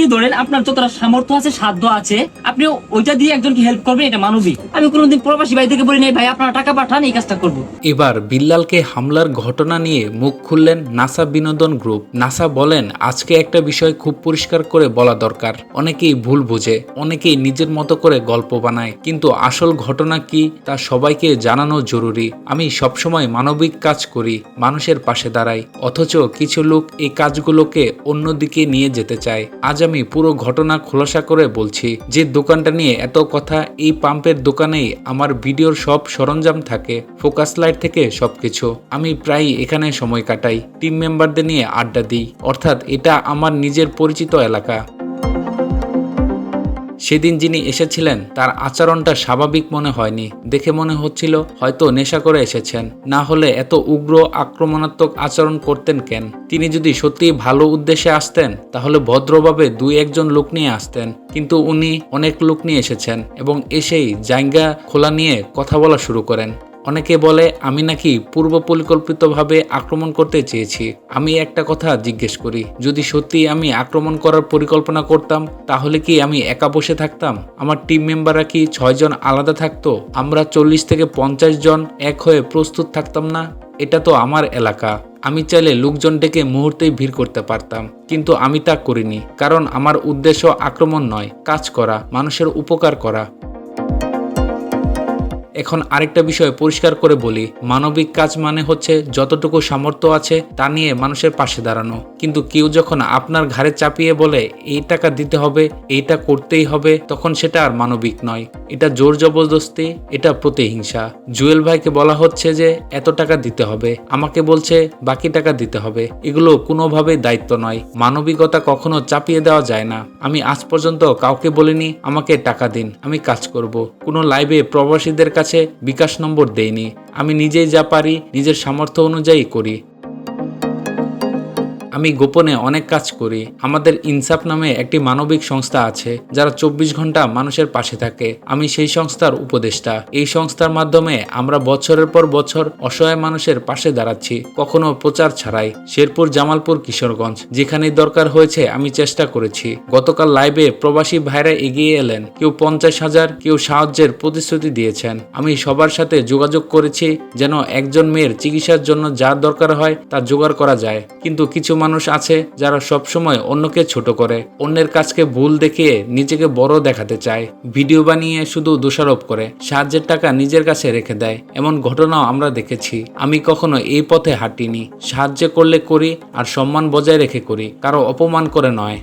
আপনি ধরেন আপনার যতটা সামর্থ্য আছে, সাধ্য আছে, আপনি ওইটা দিয়ে একজনকে হেল্প করবেন, এটা মানবিক। আমি কোনোদিন প্রবাসী ভাই থেকে বলি নাই, ভাই, আপনারা টাকা পাঠান, এই কাজটা করব। এবার বিল্লালকে হামলার ঘটনা নিয়ে মুখ খুললেন নাসা বিনোদন গ্রুপ। নাসা বলেন, আজকে একটা বিষয় খুব পরিষ্কার করে বলা দরকার। অনেকেই ভুল বুঝে, অনেকেই নিজের মতো করে গল্প বানায়। কিন্তু আসল ঘটনা কি, তা সবাইকে জানানো জরুরি। আমি সবসময় মানবিক কাজ করি, মানুষের পাশে দাঁড়াই। অথচ কিছু লোক এই কাজগুলোকে অন্যদিকে নিয়ে যেতে চায়। আজ আমি পুরো ঘটনা খোলাসা করে বলছি, যে দোকানটা নিয়ে এত কথা এই পাম্পের দোকানেই আমার ভিডিওর সব সরঞ্জাম থাকে, ফোকাস লাইট থেকে সবকিছু। আমি প্রায় এখানে সময় কাটাই, টিম মেম্বারদের নিয়ে আড্ডা দিই। অর্থাৎ এটা আমার নিজের পরিচিত এলাকা। সেদিন যিনি এসেছিলেন, তার আচরণটা স্বাভাবিক মনে হয়নি। দেখে মনে হচ্ছিল, হয়তো নেশা করে এসেছেন। না হলে এত উগ্র, আক্রমণাত্মক আচরণ করতেন কেন? তিনি যদি সত্যি ভালো উদ্দেশ্যে আসতেন, তাহলে ভদ্রভাবে দুই একজন লোক নিয়ে আসতেন। কিন্তু উনি অনেক লোক নিয়ে এসেছেন এবং এসেই জায়গা খোলা নিয়ে কথা বলা শুরু করেন। অনেকে বলে, আমি নাকি পূর্ব পরিকল্পিতভাবে আক্রমণ করতে চেয়েছি। আমি একটা কথা জিজ্ঞেস করি, যদি সত্যি আমি আক্রমণ করার পরিকল্পনা করতাম, তাহলে কি আমি একা বসে থাকতাম? আমার টিম মেম্বাররা কি ছয়জন আলাদা থাকতো? আমরা চল্লিশ থেকে পঞ্চাশ জন এক হয়ে প্রস্তুত থাকতাম না? এটা তো আমার এলাকা। আমি চাইলে লোকজন ডেকে মুহূর্তেই ভিড় করতে পারতাম। কিন্তু আমি তা করিনি, কারণ আমার উদ্দেশ্য আক্রমণ নয়, কাজ করা, মানুষের উপকার করা। এখন আরেকটা বিষয় পরিষ্কার করে বলি। মানবিক কাজ মানে হচ্ছে যতটুকু সামর্থ্য আছে তা নিয়ে মানুষের পাশে দাঁড়ানো। কিন্তু কেউ যখন আপনার ঘাড়ে চাপিয়ে বলে, এই টাকা দিতে হবে, এইটা করতেই হবে, তখন সেটা আর মানবিক নয়। এটা জোর জবরদস্তি, এটা প্রতিহিংসা। জুয়েল ভাইকে বলা হচ্ছে যে, এত টাকা দিতে হবে, আমাকে বলছে বাকি টাকা দিতে হবে। এগুলো কোনোভাবেই দায়িত্ব নয়। মানবিকতা কখনো চাপিয়ে দেওয়া যায় না। আমি আজ পর্যন্ত কাউকে বলিনি, আমাকে টাকা দিন, আমি কাজ করব। কোনো লাইভে প্রবাসীদের বিকাশ নম্বর দেইনি। আমি নিজেই যা পারি নিজের সামর্থ্য অনুযায়ী করি। আমি গোপনে অনেক কাজ করি। আমাদের ইনসাফ নামে একটি মানবিক সংস্থা আছে, যারা চব্বিশ ঘণ্টা মানুষের পাশে থাকে। আমি সেই সংস্থার উপদেষ্টা। এই সংস্থার মাধ্যমে আমরা বছরের পর বছর অসহায় মানুষের পাশে দাঁড়াচ্ছি। কখনো প্রচার ছাড়াই শেরপুর জামালপুর কিশোরগঞ্জ, যেখানেই দরকার হয়েছে আমি চেষ্টা করেছি। গতকাল লাইভে প্রবাসী ভাইরা এগিয়ে এলেন। কেউ পঞ্চাশ হাজার, কেউ সাহায্যের প্রতিশ্রুতি দিয়েছেন। আমি সবার সাথে যোগাযোগ করেছি যেন একজন মেয়ের চিকিৎসার জন্য যা দরকার হয় তা জোগাড় করা যায়। কিন্তু কিছু মানুষ আছে যারা সবসময় অন্যকে ছোট করে, অন্যের কাজকে ভুল দেখিয়ে নিজেকে বড় দেখাতে চায়। ভিডিও বানিয়ে শুধু দোষারোপ করে, সাহায্যের টাকা নিজের কাছে রেখে দেয়। এমন ঘটনাও আমরা দেখেছি। আমি কখনো এই পথে হাঁটিনি। সাহায্য করলে করি আর সম্মান বজায় রেখে করি, কারও অপমান করে নয়।